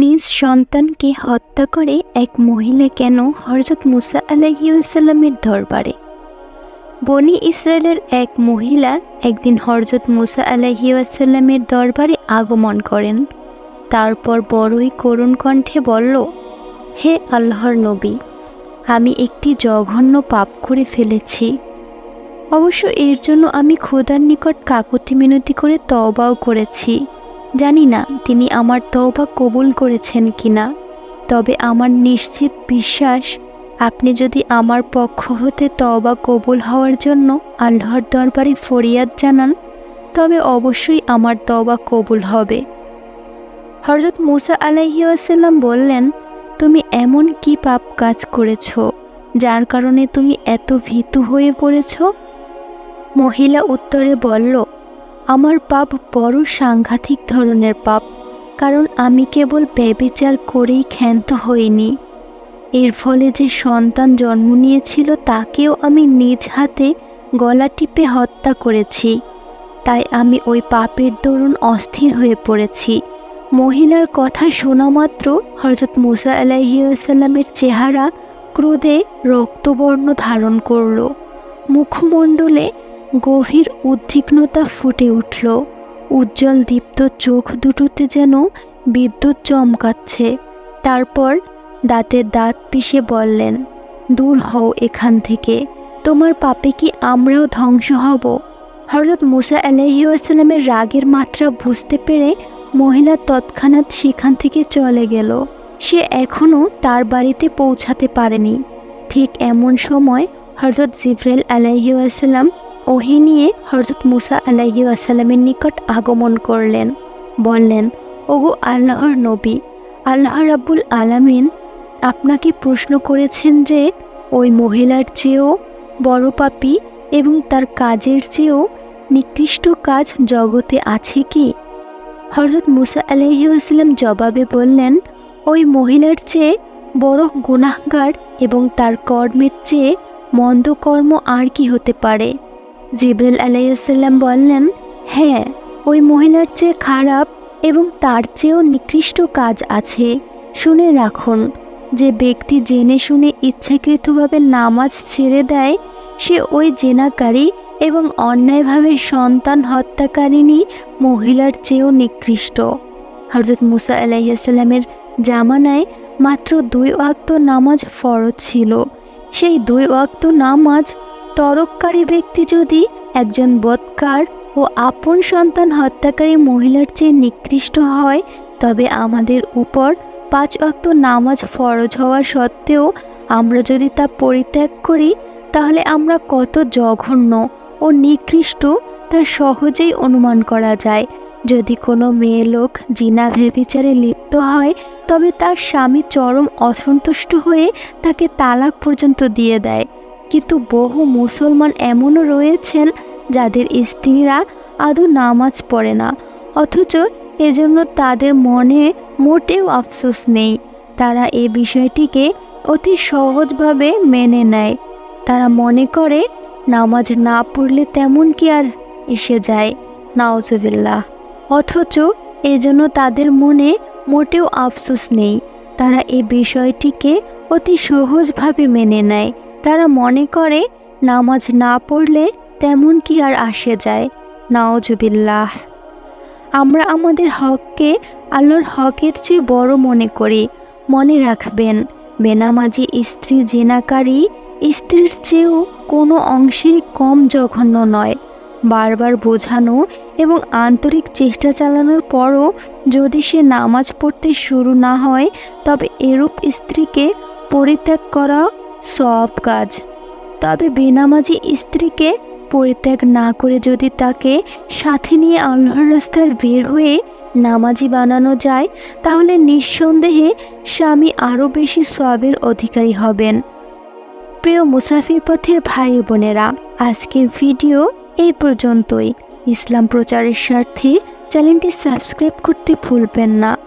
নিজ সন্তানকে হত্যা করে এক মহিলা কেন হরজত মুসা আলাইসাল্লামের দরবারে? বনি ইসরায়েলের এক মহিলা একদিন হরজত মুসা আলাইসাল্লামের দরবারে আগমন করেন। তারপর বড়ই করুণ কণ্ঠে বলল, হে আল্লাহর নবী, আমি একটি জঘন্য পাপ করে ফেলেছি। অবশ্য এর জন্য আমি খোদার নিকট কাকুতি মিনতি করে তওবাও করেছি। জানি না তিনি আমার তওবা কবুল করেছেন কিনা, তবে আমার নিশ্চিত বিশ্বাস, আপনি যদি আমার পক্ষ হতে তওবা কবুল হওয়ার জন্য আল্লাহর দরবারে ফরিয়াদ জানান, তবে অবশ্যই আমার তওবা কবুল হবে। হরজত মুসা আলাইসাল্লাম বললেন, তুমি এমন কি পাপ কাজ করেছ, যার কারণে তুমি এত ভীতু হয়ে পড়েছ? মহিলা উত্তরে বলল আমার পাপ বড় সাংঘাতিক ধরনের পাপ, কারণ আমি কেবল ব্যবিচার করেই ক্ষান্ত হইনি। এর ফলে যে সন্তান জন্ম নিয়েছিল, তাকেও আমি নিজ হাতে গলা টিপে হত্যা করেছি। তাই আমি ওই পাপের দরুন অস্থির হয়ে পড়েছি। মহিলার কথা শোনা মাত্র হরজত মুসা আলাইসাল্লামের চেহারা ক্রোধে রক্তবর্ণ ধারণ করল। মুখমণ্ডলে গভীর উদ্বিগ্নতা ফুটে উঠল। উজ্জ্বল দীপ্ত চোখ দুটোতে যেন বিদ্যুৎ চমকাচ্ছে। তারপর দাঁতের দাঁত পিষে বললেন, দূর হও এখান থেকে। তোমার পাপে কি আমরাও ধ্বংস হব? হরজত মুসা আলাইসাল্লামের রাগের মাত্রা বুঝতে পেরে মহিলা তৎক্ষণাৎ সেখান থেকে চলে গেল। সে এখনও তার বাড়িতে পৌঁছাতে পারেনি। ঠিক এমন সময় হরজত জিব্রাইল আলাইসাল্লাম ওহি নিয়ে হরজত মুসা আলাহি আসাল্লামের নিকট আগমন করলেন। বললেন, ওগো আল্লাহর নবী, আল্লাহ রাব্বুল আলামিন আপনাকে প্রশ্ন করেছেন যে, ওই মহিলার চেয়েও বড় পাপি এবং তার কাজের চেয়েও নিকৃষ্ট কাজ জগতে আছে কি? হরজত মুসা আলাইসাল্লাম জবাবে বললেন, ওই মহিলার চেয়ে বড় গুনাহগার এবং তার কর্মের চেয়ে মন্দ কর্ম আর কি হতে পারে? জিব্রাইল আলাইসাল্লাম বললেন হ্যাঁ ওই মহিলার চেয়ে খারাপ এবং তার চেয়েও নিকৃষ্ট কাজ আছে। শুনে রাখুন, যে ব্যক্তি জেনে শুনে ইচ্ছাকৃতভাবে নামাজ ছেড়ে দেয়, সে ওই জেনাকারী এবং অন্যায়ভাবে সন্তান হত্যাকারিণী মহিলার চেয়েও নিকৃষ্ট। হজরত মুসা আলাইসাল্লামের জামানায় মাত্র দুই ওয়াক্ত নামাজ ফরজ ছিল। সেই দুই ওয়াক্ত নামাজ তরককারী ব্যক্তি যদি একজন বৎকার ও আপন সন্তান হত্যাকারী মহিলার চেয়ে নিকৃষ্ট হয়, তবে আমাদের উপর পাঁচ অক্ত নামাজ ফরজ হওয়ার সত্ত্বেও আমরা যদি তা পরিত্যাগ করি, তাহলে আমরা কত জঘন্য ও নিকৃষ্ট তা সহজেই অনুমান করা যায়। যদি কোনো মেয়ে লোক জিনা ভেবিচারে লিপ্ত হয়, তবে তার স্বামী চরম অসন্তুষ্ট হয়ে তাকে তালাক পর্যন্ত দিয়ে দেয়। কিন্তু বহু মুসলমান এমনও রয়েছেন যাদের স্ত্রীরা আদৌ নামাজ পড়ে না। অথচ এজন্য তাদের মনে মোটেও আফসোস নেই। তারা এ বিষয়টিকে অতি সহজভাবে মেনে নেয়। তারা মনে করে, নামাজ না পড়লে তেমন কি আর এসে যায়। নাওজবিল্লাহ। অথচ এজন্য তাদের মনে মোটেও আফসোস নেই। তারা এ বিষয়টিকে অতি সহজভাবে মেনে নেয়। তারা মনে করে, নামাজ না পড়লে তেমন কি আর আসে যায়? নাওজবিল্লাহ আমরা আমাদের হককে আল্লাহর হকের চেয়ে বড় মনে করি। মনে রাখবেন, বেনামাজি স্ত্রী জেনাকারী স্ত্রীর চেয়েও কোনো অংশেই কম জঘন্য নয়। বারবার বোঝানো এবং আন্তরিক চেষ্টা চালানোর পরও যদি সে নামাজ পড়তে শুরু না হয়, তবে এরূপ স্ত্রীকে পরিত্যাগ করা সব কাজ। তবে বেনামাজি স্ত্রীকে পরিত্যাগ না করে যদি তাকে সাথে নিয়ে আল্লাহর রাস্তার বের হয়ে নামাজি বানানো যায়, তাহলে নিঃসন্দেহে স্বামী আরও বেশি সবের অধিকারী হবেন। প্রিয় মুসাফির পথের ভাই বোনেরা, আজকের ভিডিও এই পর্যন্তই। ইসলাম প্রচারের স্বার্থে চ্যানেলটি সাবস্ক্রাইব করতে ভুলবেন না।